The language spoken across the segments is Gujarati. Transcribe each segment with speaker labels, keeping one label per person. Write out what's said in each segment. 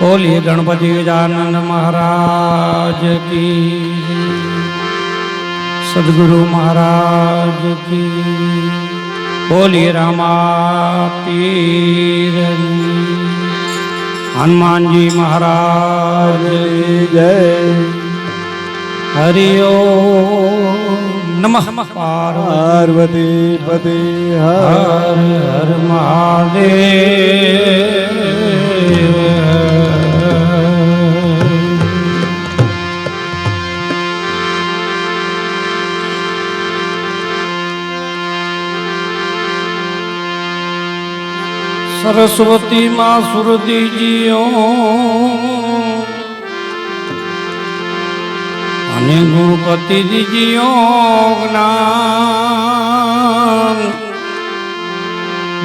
Speaker 1: બોલીએ ગણપતિ ગજાનંદ મહારાજ કી સદગુરુ મહારાજ કી બોલીએ રામા પીર હનુમાનજી મહારાજ
Speaker 2: જય.
Speaker 1: હરિઓ નમઃ પાર્વતી
Speaker 2: પતિ
Speaker 1: હર હર મહાદેવ. સરસ્વતી માં સુરદીજીઓ અને ગણપતિ દીજીઓ જ્ઞાન.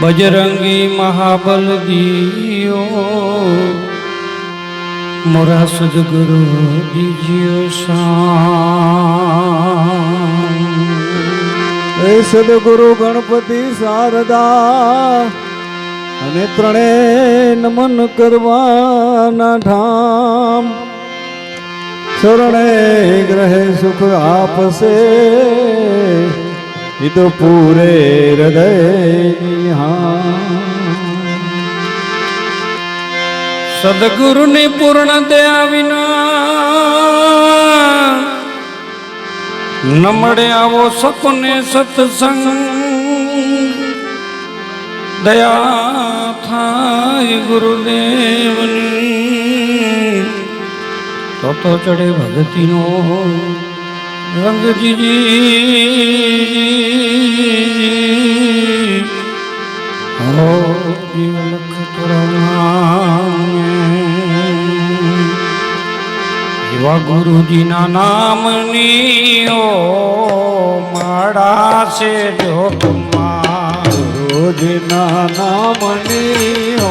Speaker 1: બજરંગી મહાબલ દિયો મોરા સદગુરુ દીજીઓ
Speaker 2: હે સદગુરુ ગણપતિ શારદા અને ત્રણે નમન કરવાના ઠામ શરણે ગ્રહે સુખ આપશે. એ તો પૂરે હૃદય હા
Speaker 1: સદગુરુની પૂર્ણ દયા વિના નમડે આવો સપને સત્સંગ. દયા થાય ગુરુદેવની તો તો ચડે ભગતીનો રંગજી હો જીવ લખ એવા ગુરુજીના નામની ઓ માળા છે જોગમાં
Speaker 2: રોજના નામની હો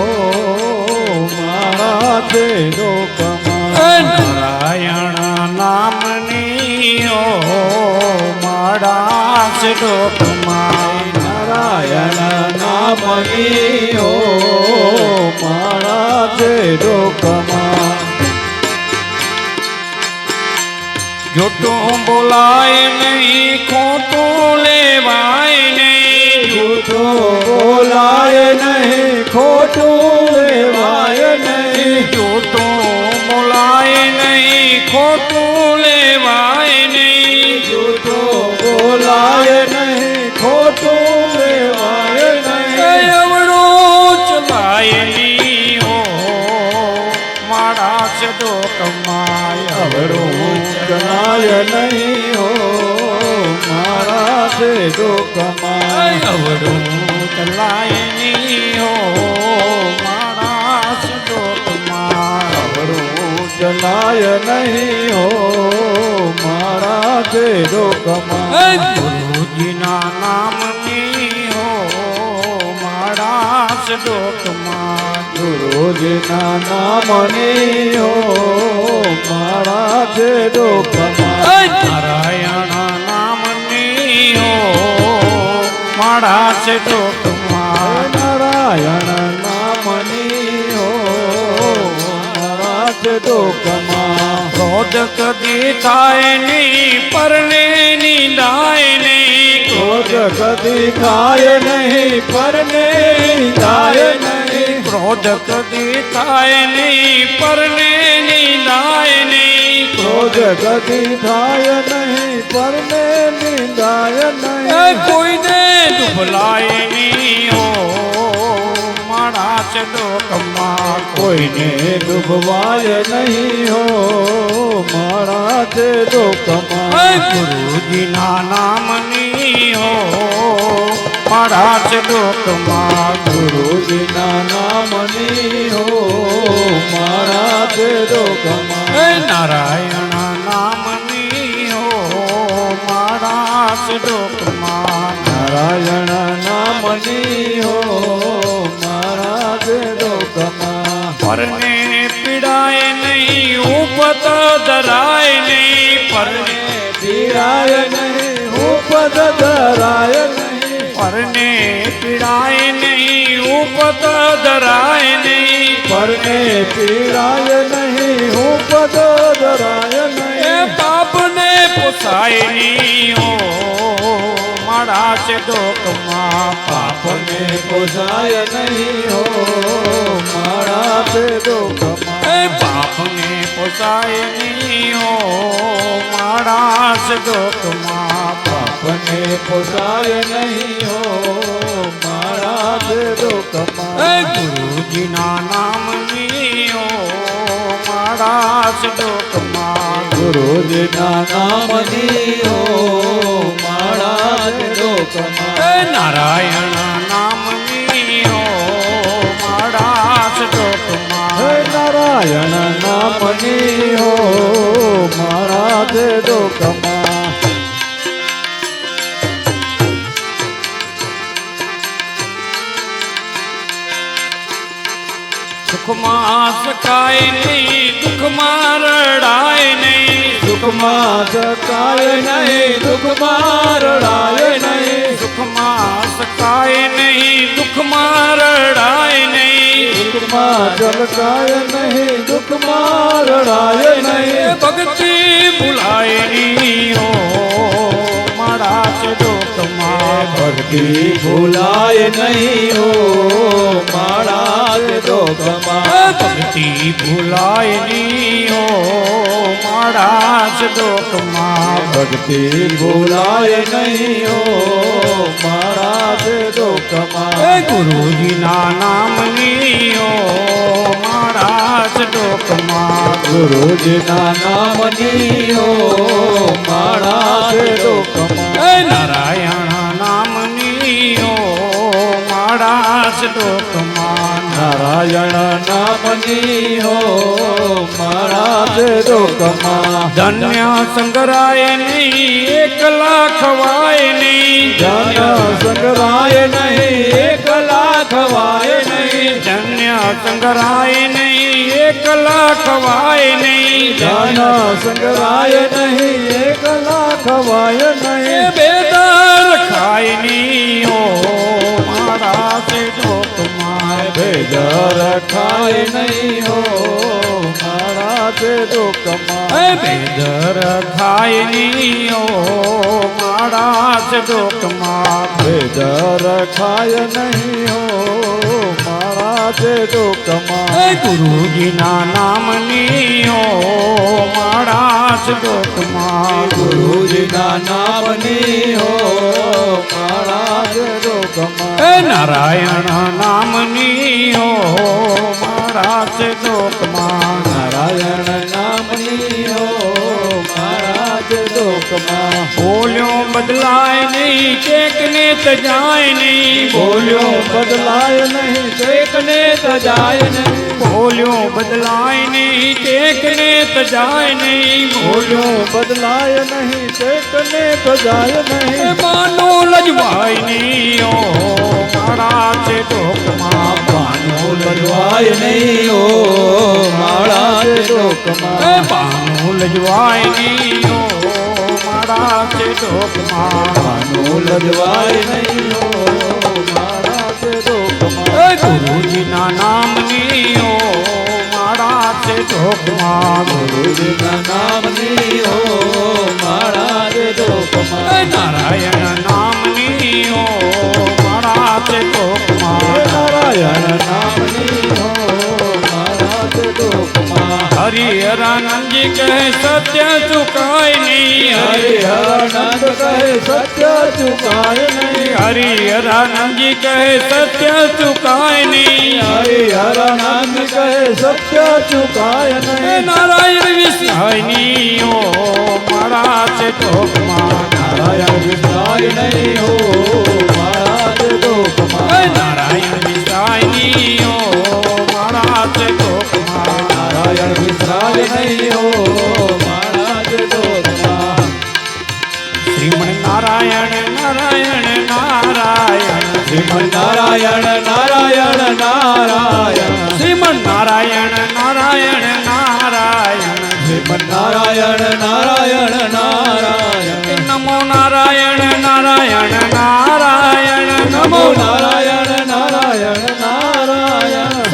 Speaker 2: મારા લોકમાં
Speaker 1: નારાયણ નામની હો મારા જોગમાં
Speaker 2: નારાયણ નામની હો મારા તે લોકમાં
Speaker 1: જોટું બોલાય નહીં ખોટું લેવાય નહીં.
Speaker 2: જૂઠું બોલાય નહીં ખોટું લેવાય નહીં.
Speaker 1: જૂઠું બોલાય નહીં ખોટું લેવાય નહીં.
Speaker 2: જૂઠું બોલાય નહીં ખોટું લેવાય નહીં.
Speaker 1: એવડું ચલાય નહીં હો મારા છે કમાય
Speaker 2: અવળું નહીં હો મારા તે લોકમાં
Speaker 1: અવડું ચલાય નહીં તો કમાય
Speaker 2: અવળું જણાય નહીં હો મારા તે લોકમાં
Speaker 1: ગુરુજીના નામની હો મારા ડોકમાં
Speaker 2: ગુરુજીના નામની હો
Speaker 1: છે ડોકમાં
Speaker 2: નારાયણ નામની હો તે લોકમાં
Speaker 1: ક્રોધ કદી થાય નહીં પરને નિંદાય નહીં
Speaker 2: ક્રોધ કદી થાય નહીં પરને થાય નહીં.
Speaker 1: ક્રોધ કદી થાય નહીં પરને નિંદાય નહીં
Speaker 2: ક્રોધ કદી થાય નહીં પરને નિંદાય નહીં
Speaker 1: કોઈને દુભલાય નહીં છે લોકમાં
Speaker 2: કોઈને ડૂબવાય નહીં હો
Speaker 1: એ
Speaker 2: લોકમાં
Speaker 1: ગુરુજીના નામની હો મારા લોકમાં
Speaker 2: ગુરુજીના નામની હો મારા લોકમાં
Speaker 1: નારાયણ નામની હો મારા લોકમાં
Speaker 2: નારાયણ નામની હો મારા લોકમાં
Speaker 1: પરને પીડાય નહીં ઉપત ધરાય નહીં પરને
Speaker 2: પીડાય નહીં ઉપત ધરાય નહીં
Speaker 1: પરને પીડાય નહીં ઉપત ધરાય નહીં.
Speaker 2: પરને પીડાય નહીં ઉપત ધરાય નહીં.
Speaker 1: પાપને પોસાય નહીં ઓ મારા છે ડોકમાં પાપ
Speaker 2: આપને પોસાય નહીં હો મારા છે
Speaker 1: એ પાપને પોસાય નહીં હો મારા છે ડોકમાં
Speaker 2: આપને પોસાય નહીં હો મારા
Speaker 1: દેદો
Speaker 2: દુઃખમાં
Speaker 1: ગુરુજીના નામની ઓ મારા છે ડોકમાં
Speaker 2: ગુરુજીના નામની હો મારા તે દુઃખમાં
Speaker 1: નારાયણ સુખમાં સકાય નહીં દુઃખમાં રડાય નહીં.
Speaker 2: સુખમાં સકાય નહીં દુઃખમાં રડાય નહીં.
Speaker 1: સુખમાં સકાય નહીં દુઃખમાં રડાય નહીં.
Speaker 2: સુખમાં જલકાય નહીં દુઃખમાં રડાય નહીં.
Speaker 1: ભક્તિ ભૂલાય નહીં ઓ છે દુઃખમાં
Speaker 2: ભક્તિ ભૂલાય નહીં હો મારા દુઃખમાં
Speaker 1: ભક્તિ ભૂલાય નહીં ઓ મારા દુઃખમાં
Speaker 2: ભક્તિ ભૂલાય નહીં હો મારા દુઃખમાં
Speaker 1: ગુરુજીના નામની ઓ મારા જ ગુરુજ
Speaker 2: ના નામની હો માળા દુઃખમાં
Speaker 1: એ નારાયણ નામની ઓ માળા લોકમાં
Speaker 2: નારાયણ નામની હો માળા લોકમાં
Speaker 1: ધન્ય સંગરાય નહીં એકલા ખવાય નહીં.
Speaker 2: ધન્ય સંગરાય નહીં એકલા ખવાય નહીં.
Speaker 1: ધન્ય સંગરાય નહીં એકલા ખવાય નહીં.
Speaker 2: જન સંગરાય નહીં એકલા ખવાય નહીં.
Speaker 1: બેદર ખાય નહીં ઓ મારા છે ડોકમાં
Speaker 2: ભેદર ખાય નહીં હો મારા સે જો
Speaker 1: એ બેદર ખાય નહીં ઓ મારા છે ડોકમાં
Speaker 2: ભેદર ખાય નહીં હો
Speaker 1: એ
Speaker 2: દુઃખમાં
Speaker 1: ગુરુજીના નામની ઓ મારા છે ડોકમાં
Speaker 2: ગુરુજીના નામની મારા તે દુઃખમાં
Speaker 1: એ નારાયણ નામની ઓ છે ડોકમાં
Speaker 2: નારાયણ નામની તે દુઃખમાં
Speaker 1: બોલ્યો, બદલાય નહીં ચેકને તજાય નહીં.
Speaker 2: બોલ્યો, બદલાય નહીં ચેકને તજાય નહીં.
Speaker 1: બોલ્યો, બદલાય નહીં ટેકને તજાય નહીં. બોલ્યો,
Speaker 2: બદલાય નહીં ચેકને તજાય નહીં.
Speaker 1: માનો લજવાય નહીં ઓ મારા છે ડોકમાં
Speaker 2: માનો લજવાય નહીં ઓ મારા છે
Speaker 1: એ માનો લજવાય નહીં ઓ મારા છે ડોકમાં
Speaker 2: પાનો લજવાય નહીં ઓ મારા
Speaker 1: એ
Speaker 2: દુઃખમાં
Speaker 1: ગુરુજીના નામની ઓ મારા છે ડોકમાં
Speaker 2: ગુરુજીના નામની ઓ મારા
Speaker 1: એ નારાયણ હરિહરાનંદજી કહે સત્ય ચુકાય નહીં. હરિ
Speaker 2: હરિહરાનંદ કહે સત્ય ચુકાય નહીં.
Speaker 1: હરિહરાનંદજી કહે સત્ય ચુકાય નહીં.
Speaker 2: હરિહરાનંદ કહે સત્ય ચુકાય નહીં.
Speaker 1: નારાયણ વિષયની ઓ મારા છે ટોકમાં.
Speaker 2: નારાયણ વિસરાય નહીં ઓ મારા
Speaker 1: છે
Speaker 2: દુઃખમાં
Speaker 1: નારાયણ વિષયની ઓ
Speaker 2: નારાયણ
Speaker 1: નારાયણ નારાયણ.
Speaker 2: શ્રીમદ નારાયણ નારાયણ નારાયણ.
Speaker 1: શ્રીમણ નારાયણ નારાયણ નારાયણ.
Speaker 2: શ્રીમદ નારાયણ નારાયણ નારાયણ.
Speaker 1: નમો નારાયણ નારાયણ નારાયણ.
Speaker 2: નમો નારાયણ નારાયણ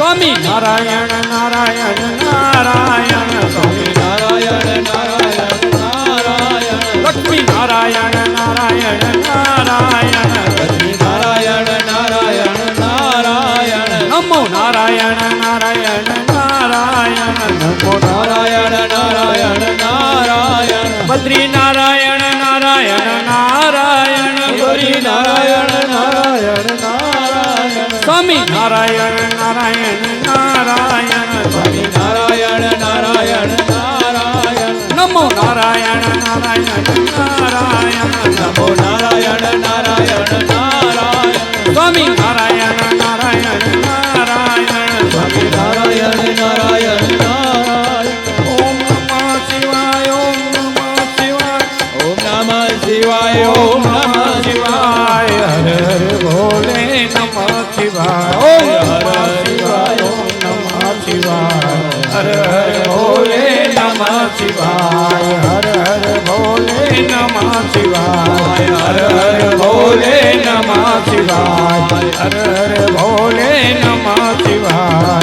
Speaker 1: સ્વામી નારાયણ નારાયણ નારાયણ સ્વામી
Speaker 2: નારાયણ નારાયણ નારાયણ
Speaker 1: લક્ષ્મી નારાયણ નારાયણ નારાયણ
Speaker 2: લક્ષ્મી નારાયણ નારાયણ નારાયણ
Speaker 1: નમો નારાયણ નારાયણ નારાયણ નમો
Speaker 2: નારાયણ નારાયણ નારાયણ
Speaker 1: બદ્રી નારાયણ નારાયણ નારાયણ
Speaker 2: હરિ નારાયણ નારાયણ નારાયણ
Speaker 1: સ્વામી નારાયણ હર હર ભોલે નમઃ શિવાય હર હર ભોલે નમઃ શિવાય હર હર ભોલે નમઃ શિવાય હર હર ભોલે નમઃ શિવાય